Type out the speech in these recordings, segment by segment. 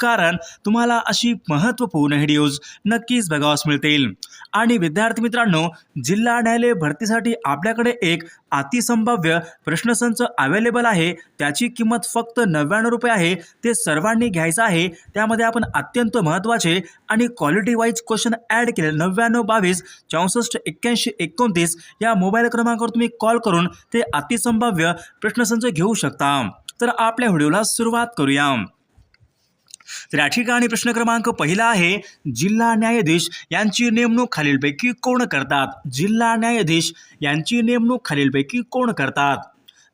कारण तुम्हाला अशी महत्त्वपूर्ण व्हिडिओज नक्कीच बघावास मिळतील. आणि विद्यार्थी मित्रांनो जिल्हा न्यायालय भरतीसाठी आपल्याकडे एक अतिसंभाव्य प्रश्नसंच अवेलेबल आहे. त्याची किंमत फक्त नव्याण्णव रुपये आहे. ते सर्वांनी घ्यायचं आहे. त्यामध्ये आपण अत्यंत महत्त्वाचे आणि क्वालिटी वाईज क्वेश्चन ॲड केले. नव्याण्णव बावीस चौसष्ट एक्क्याऐंशी एकोणतीस या मोबाईल क्रमांकावर तुम्ही कॉल करून ते अतिसंभाव्य प्रश्नसंच घेऊ शकता. तर आपल्या व्हिडिओला सुरुवात करूया. तर या ठिकाणी प्रश्न क्रमांक पहिला आहे जिल्हा न्यायाधीश यांची नेमणूक खालीलपैकी कोण करतात? जिल्हा न्यायाधीश यांची नेमणूक खालीलपैकी कोण करतात?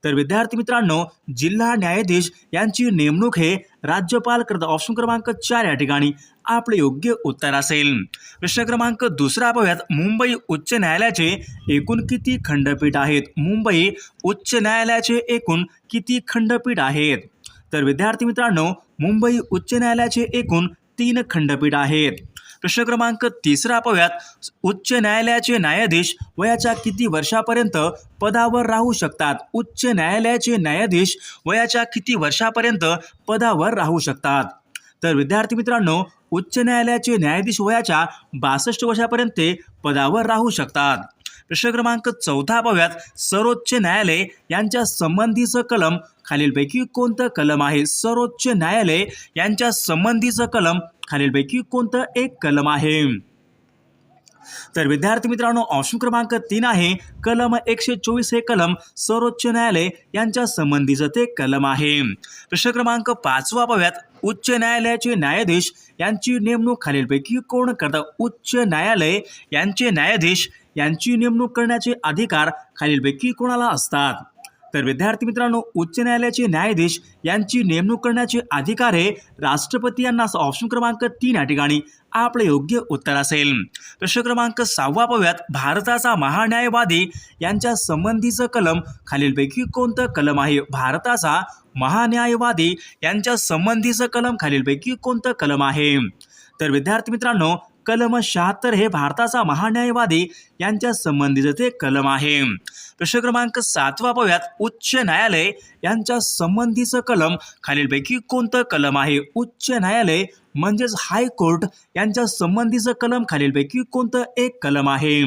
तर विद्यार्थी मित्रांनो जिल्हा न्यायाधीश यांची नेमणूक हे राज्यपाल करता ऑप्शन क्रमांक चार या ठिकाणी आपले योग्य उत्तर असेल. प्रश्न क्रमांक दुसरा पाहूयात मुंबई उच्च न्यायालयाचे एकूण किती खंडपीठ आहेत? मुंबई उच्च न्यायालयाचे एकूण किती खंडपीठ आहेत? तर विद्यार्थी मित्रांनो मुंबई उच्च न्यायालयाचे एकूण तीन खंडपीठ आहेत. प्रश्न क्रमांक तिसरा पाहूयात. उच्च न्यायालयाचे न्यायाधीश वयाच्या किती वर्षापर्यंत पदावर राहू शकतात? उच्च न्यायालयाचे न्यायाधीश वयाच्या किती वर्षापर्यंत पदावर राहू शकतात? तर विद्यार्थी मित्रांनो उच्च न्यायालयाचे न्यायाधीश वयाच्या बासष्ट वर्षापर्यंत पदावर राहू शकतात. प्रश्न क्रमांक चौथा पाहूयात सर्वोच्च न्यायालय यांच्या संबंधीचं कलम खालीलपैकी कोणतं कलम आहे? सर्वोच्च न्यायालय यांच्या संबंधीचं कलम खालीलपैकी कोणतं एक कलम आहे? तर विद्यार्थी मित्रांनो ऑप्शन क्रमांक तीन आहे. कलम एकशे चोवीस हे कलम सर्वोच्च न्यायालय यांच्या संबंधीचं ते कलम आहे. प्रश्न क्रमांक पाचवा पाहूयात उच्च न्यायालयाचे न्यायाधीश यांची नेमणूक खालीलपैकी कोण करतात उच्च न्यायालय यांचे न्यायाधीश यांची नेमणूक करण्याचे अधिकार खालीलपैकी कोणाला असतात? तर विद्यार्थी मित्रांनो उच्च न्यायालयाचे न्यायाधीश यांची नेमणूक करण्याचे अधिकार हे राष्ट्रपती यांना असं ऑप्शन क्रमांक तीन या ठिकाणी आपले योग्य उत्तर असेल. प्रश्न क्रमांक सहावा पाहूयात. भारताचा महान्यायवादी यांच्या संबंधीचं कलम खालीलपैकी कोणतं कलम आहे? भारताचा महान्यायवादी यांच्या संबंधीचं कलम खालीलपैकी कोणतं कलम आहे? तर विद्यार्थी मित्रांनो कलम शहात्तर हे भारताचा महान्यायवादी यांच्या संबंधीचं ते कलम आहे. प्रश्न क्रमांक सातवा पाहूयात. उच्च न्यायालय यांच्या संबंधीचं कलम. खालीलपैकी कोणतं कलम आहे? उच्च न्यायालय म्हणजेच हायकोर्ट यांच्या संबंधीचं कलम. खालीलपैकी कोणतं एक कलम आहे?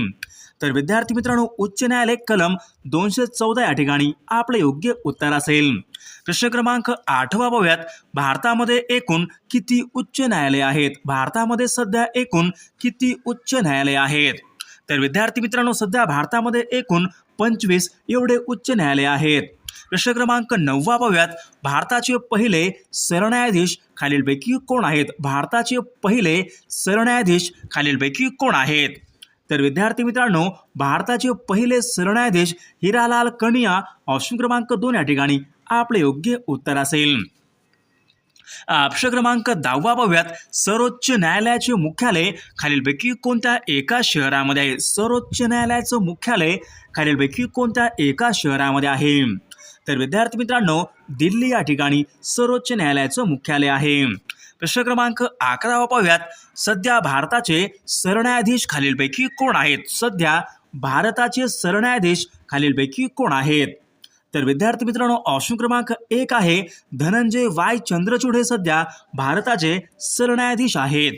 तर विद्यार्थी मित्रांनो उच्च न्यायालय कलम दोनशे चौदा या ठिकाणी आपलं योग्य उत्तर असेल. प्रश्न क्रमांक आठवा पाहूयात भारतामध्ये एकूण किती उच्च न्यायालय आहेत? भारतामध्ये सध्या एकूण किती उच्च न्यायालय आहेत? तर विद्यार्थी मित्रांनो सध्या भारतामध्ये एकूण पंचवीस एवढे उच्च न्यायालय आहेत. प्रश्न क्रमांक नववा पाहूयात भारताचे पहिले सरन्यायाधीश खालीलपैकी कोण आहेत? भारताचे पहिले सरन्यायाधीश खालीलपैकी कोण आहेत? तर विद्यार्थी मित्रांनो भारताचे पहिले सरन्यायाधीश हिरालाल कनिया ऑप्शन क्रमांक दोन या ठिकाणी आपले योग्य उत्तर असेल. ऑप्शन क्रमांक दहावा पाहूयात सर्वोच्च न्यायालयाचे मुख्यालय खालीलपैकी कोणत्या एका शहरामध्ये आहे? सर्वोच्च न्यायालयाचं मुख्यालय खालीलपैकी कोणत्या एका शहरामध्ये आहे? तर विद्यार्थी मित्रांनो दिल्ली या ठिकाणी सर्वोच्च न्यायालयाचं मुख्यालय आहे. प्रश्न क्रमांक अकरावा पाहूयात सध्या भारताचे सरन्यायाधीश खालीलपैकी कोण आहेत? सध्या भारताचे सरन्यायाधीश खालीलपैकी कोण आहेत? तर विद्यार्थी मित्रांनो ऑप्शन क्रमांक एक आहे धनंजय वाय चंद्रचूड हे सध्या भारताचे सरन्यायाधीश आहेत.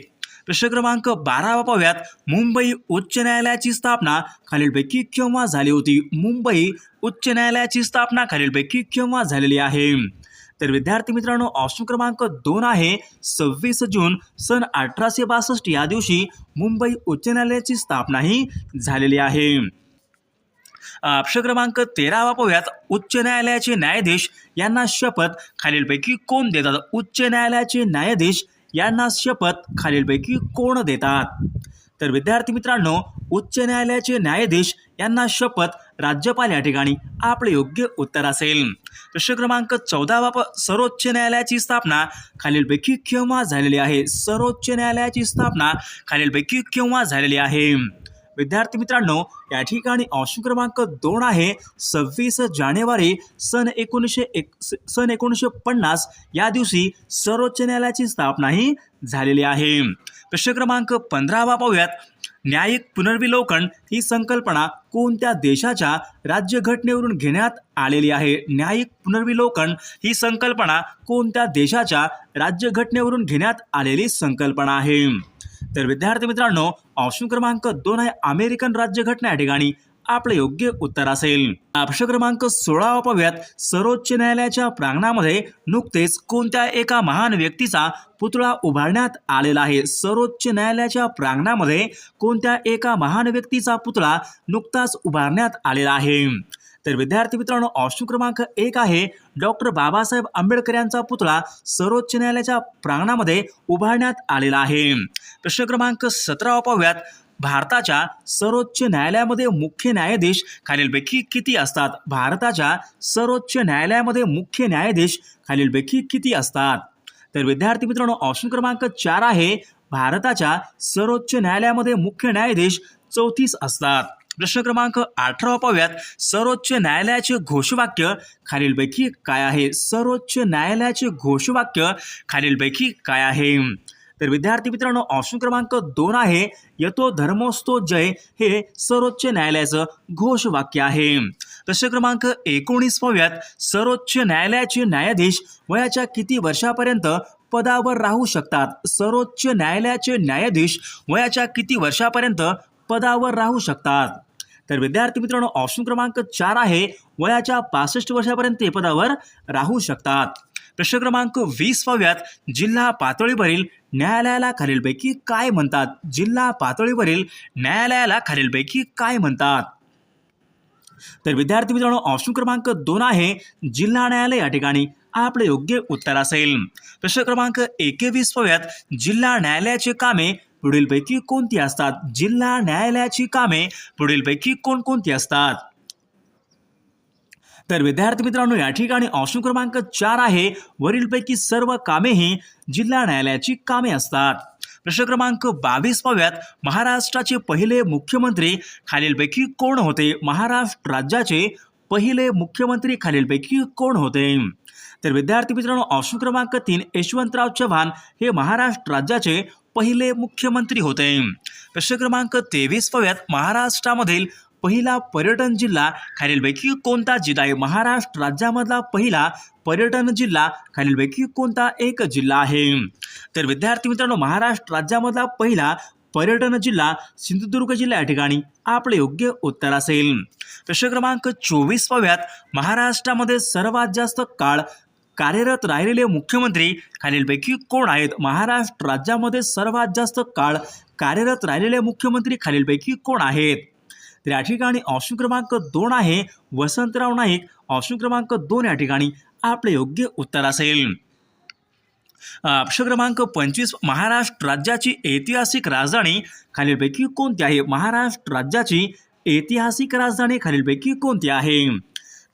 प्रश्न क्रमांक बारावा पाहूयात मुंबई उच्च न्यायालयाची स्थापना खालीलपैकी केव्हा झाली होती? मुंबई उच्च न्यायालयाची स्थापना खालीलपैकी केव्हा झालेली आहे? तर विद्यार्थी मित्रांनो ऑप्शन क्रमांक दोन आहे सव्वीस जून सन अठराशे बासष्ट या दिवशी मुंबई उच्च न्यायालयाची स्थापनाही झालेली आहे. ऑप्शन क्रमांक तेरा वापरूयात उच्च न्यायालयाचे न्यायाधीश यांना शपथ खालीलपैकी कोण देतात? उच्च न्यायालयाचे न्यायाधीश यांना शपथ खालीलपैकी कोण देतात? तर विद्यार्थी मित्रांनो उच्च न्यायालयाचे न्यायाधीश यांना शपथ राज्यपाल या ठिकाणी आपले योग्य उत्तर असेल. प्रश्न क्रमांक चौदा बाप सर्वोच्च न्यायालयाची स्थापना खालीलपैकी केव्हा झालेली आहे? सर्वोच्च न्यायालयाची स्थापना खालीलपैकी केव्हा झालेली आहे? विद्यार्थी मित्रांनो या ठिकाणी ऑप्शन क्रमांक दोन आहे. सव्वीस जानेवारी सन एकोणीसशे एक सन एकोणीसशे पन्नास या दिवशी सर्वोच्च न्यायालयाची स्थापनाही झालेली आहे. प्रश्न क्रमांक पंधरावा पाहूयात न्यायिक पुनर्विलोकन ही संकल्पना कोणत्या देशाच्या राज्यघटनेवरून घेण्यात आलेली आहे? न्यायिक पुनर्विलोकन ही संकल्पना कोणत्या देशाच्या राज्यघटनेवरून घेण्यात आलेली संकल्पना आहे? तर विद्यार्थी मित्रांनो ऑप्शन क्रमांक दोन आहे अमेरिकन राज्यघटना या ठिकाणी. आपले योग्य उत्तर असेल. अपक्ष क्रमांक सोळा पाहूयात सर्वोच्च न्यायालयाच्या प्रांगणामध्ये नुकतेच कोणत्या एका महान व्यक्तीचा पुतळा उभारण्यात आलेला आहे? सर्वोच्च न्यायालयाच्या प्रांगणामध्ये कोणत्या एका महान व्यक्तीचा पुतळा नुकताच उभारण्यात आलेला आहे? तर विद्यार्थी मित्रांनो ऑप्शन क्रमांक एक आहे. डॉक्टर बाबासाहेब आंबेडकर यांचा पुतळा सर्वोच्च न्यायालयाच्या प्रांगणामध्ये उभारण्यात आलेला आहे. प्रश्न क्रमांक सतरा पाहूयात भारताच्या सर्वोच्च न्यायालयामध्ये मुख्य न्यायाधीश खालीलपैकी किती असतात? भारताच्या सर्वोच्च न्यायालयामध्ये मुख्य न्यायाधीश खालीलपैकी किती असतात? तर विद्यार्थी मित्रांनो ऑप्शन क्रमांक चार आहे भारताच्या सर्वोच्च न्यायालयामध्ये मुख्य न्यायाधीश चौतीस असतात. प्रश्न क्रमांक अठरा पाहूयात. सर्वोच्च न्यायालयाचे घोषवाक्य खालीलपैकी काय आहे? सर्वोच्च न्यायालयाचे घोषवाक्य खालीलपैकी काय आहे? तर विद्यार्थी मित्रांनो ऑप्शन क्रमांक दोन आहे यतो धर्मोस्तो जय हे सर्वोच्च न्यायालयाचं घोषवाक्य आहे. प्रश्न क्रमांक एकोणीस पाहूयात. सर्वोच्च न्यायालयाचे न्यायाधीश वयाच्या किती वर्षापर्यंत पदावर राहू शकतात? सर्वोच्च न्यायालयाचे न्यायाधीश वयाच्या किती वर्षापर्यंत पदावर राहू शकतात? तर विद्यार्थी मित्रांनो ऑप्शन क्रमांक चार आहे वयाच्या पासष्ट वर्षापर्यंत ते पदावर राहू शकतात. प्रश्न क्रमांक वीस पाहूयात. जिल्हा पातळीवरील न्यायालयाला खालीलपैकी काय म्हणतात? जिल्हा पातळीवरील न्यायालयाला खालीलपैकी काय म्हणतात? तर विद्यार्थी मित्रांनो ऑप्शन क्रमांक दोन आहे जिल्हा न्यायालय या ठिकाणी. आपले योग्य उत्तर असेल. प्रश्न क्रमांक एकवीस पाहूयात. जिल्हा न्यायालयाची कामे पुढीलपैकी कोणती असतात? जिल्हा न्यायालयाची कामे पुढीलपैकी कोणकोणती असतात? तर विद्यार्थी मित्रांनो या ठिकाणी ऑप्शन क्रमांक चार आहे. वरीलपैकी सर्व कामे ही जिल्हा न्यायालयाची कामे असतात. प्रश्न क्रमांक बावीस पाव्यात महाराष्ट्राचे पहिले मुख्यमंत्री खालीलपैकी कोण होते? महाराष्ट्र राज्याचे पहिले मुख्यमंत्री खालीलपैकी कोण होते? तर विद्यार्थी मित्रांनो ऑप्शन क्रमांक तीन यशवंतराव चव्हाण हे महाराष्ट्र राज्याचे पहिले मुख्यमंत्री होते. प्रश्न क्रमांक तेवीस पाव्यात महाराष्ट्रामधील पहिला पर्यटन जिल्हा खालीलपैकी कोणता जिल्हा? आहे महाराष्ट्र राज्यामधला पहिला पर्यटन जिल्हा खालीलपैकी कोणता एक जिल्हा आहे? तर विद्यार्थी मित्रांनो महाराष्ट्र राज्यामधला पहिला पर्यटन जिल्हा सिंधुदुर्ग जिल्हा या ठिकाणी आपले योग्य उत्तर असेल. प्रश्न क्रमांक चोवीस पाव्यात महाराष्ट्रामध्ये सर्वात जास्त काळ कार्यरत राहिलेले मुख्यमंत्री खालीलपैकी कोण आहेत? महाराष्ट्र राज्यामध्ये सर्वात जास्त काळ कार्यरत राहिलेले मुख्यमंत्री खालीलपैकी कोण आहेत? तर या ठिकाणी ऑप्शन क्रमांक दोन आहे. वसंतराव नाईक ऑप्शन क्रमांक दोन या ठिकाणी आपले योग्य उत्तर असेल. ऑप्शन क्रमांक पंचवीस महाराष्ट्र राज्याची ऐतिहासिक राजधानी. खालीलपैकी कोणती आहे? महाराष्ट्र राज्याची ऐतिहासिक राजधानी खालीलपैकी कोणती आहे?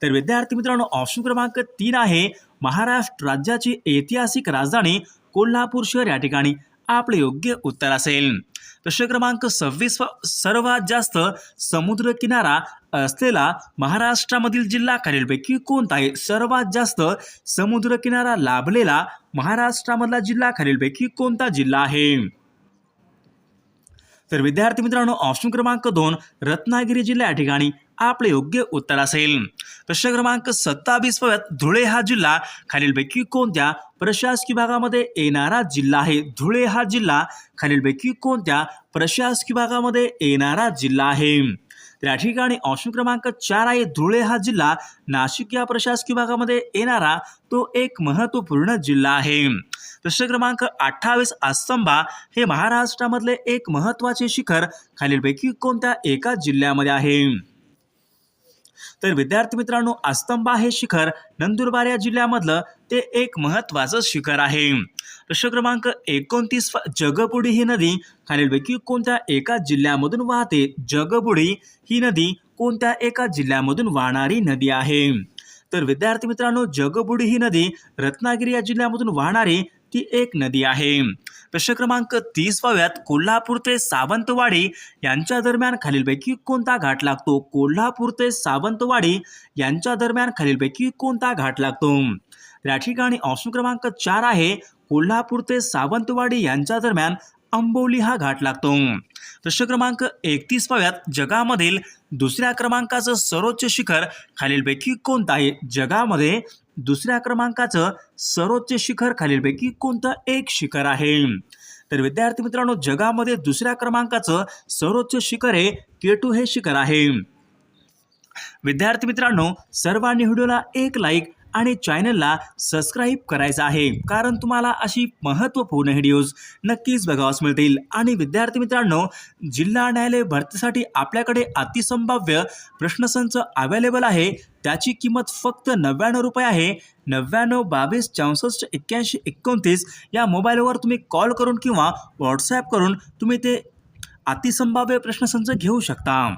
तर विद्यार्थी मित्रांनो ऑप्शन क्रमांक तीन आहे. महाराष्ट्र राज्याची ऐतिहासिक राजधानी कोल्हापूर शहर या ठिकाणी आपले योग्य उत्तर असेल. प्रश्न क्रमांक सव्वीस सर्वात जास्त समुद्रकिनारा असलेला महाराष्ट्रामधील जिल्हा खालीलपैकी कोणता आहे? सर्वात जास्त समुद्रकिनारा लाभलेला महाराष्ट्रामधला जिल्हा खालीलपैकी कोणता जिल्हा आहे? तर विद्यार्थी मित्रांनो ऑप्शन क्रमांक दोन रत्नागिरी जिल्हा या ठिकाणी आपले योग्य उत्तर असेल. प्रश्न क्रमांक सत्तावीस धुळे हा जिल्हा. खालीलपैकी कोणत्या प्रशासकीय भागामध्ये येणारा जिल्हा आहे? धुळे हा जिल्हा. खालीलपैकी कोणत्या प्रशासकीय भागामध्ये येणारा जिल्हा आहे? तर या ठिकाणी ऑप्शन क्रमांक चार आहे. धुळे हा जिल्हा. नाशिक या प्रशासकीय भागामध्ये येणारा तो एक महत्त्वपूर्ण जिल्हा आहे. प्रश्न क्रमांक अठ्ठावीस आस्तंबा हे महाराष्ट्रामधले एक महत्त्वाचे शिखर. खालीलपैकी कोणत्या एका जिल्ह्यामध्ये आहे? तर विद्यार्थी मित्रांनो आस्तंबा हे शिखर. नंदुरबार या जिल्ह्यामधलं ते एक महत्त्वाचं शिखर आहे. प्रश्न क्रमांक एकोणतीस जगबुडी ही नदी खालीलपैकी कोणत्या एका जिल्ह्यामधून वाहते? जगबुडी ही नदी कोणत्या एका जिल्ह्यामधून वाहणारी नदी आहे? तर विद्यार्थी मित्रांनो जगबुडी ही नदी रत्नागिरी या जिल्ह्यामधून वाहणारी ती एक नदी आहे. प्रश्न क्रमांक तीस पाव्यात कोल्हापूर ते सावंतवाडी यांच्या दरम्यान खालीलपैकी कोणता घाट लागतो? कोल्हापूर ते सावंतवाडी यांच्या दरम्यान खालीलपैकी कोणता घाट लागतो? या ठिकाणी ऑप्शन क्रमांक चार आहे. कोल्हापूर ते सावंतवाडी यांच्या दरम्यान अंबोली हा घाट लागतो. प्रश्न क्रमांक एकतीस पाव्यात जगामधील दुसऱ्या क्रमांकाचं सर्वोच्च शिखर खालीलपैकी कोणतं आहे? जगामध्ये दुसऱ्या क्रमांकाचं सर्वोच्च शिखर खालीलपैकी कोणतं एक शिखर आहे? तर विद्यार्थी मित्रांनो जगामध्ये दुसऱ्या क्रमांकाचं सर्वोच्च शिखर आहे केटू हे शिखर आहे. विद्यार्थी मित्रांनो सर्वांनी व्हिडिओला एक लाईक आणि चॅनलला सबस्क्राईब करायचं आहे. कारण तुम्हाला अशी महत्त्वपूर्ण व्हिडिओज नक्कीच बघावास मिळतील. आणि विद्यार्थी मित्रांनो जिल्हा न्यायालय भरतीसाठी आपल्याकडे अतिसंभाव्य प्रश्नसंच अवेलेबल आहे. त्याची किंमत फक्त नव्याण्णव रुपये आहे. नव्याण्णव बावीस चौसष्ट एक्क्याऐंशी एकोणतीस या मोबाईलवर तुम्ही कॉल करून किंवा व्हॉट्सॲप करून तुम्ही ते अतिसंभाव्य प्रश्नसंच घेऊ शकता.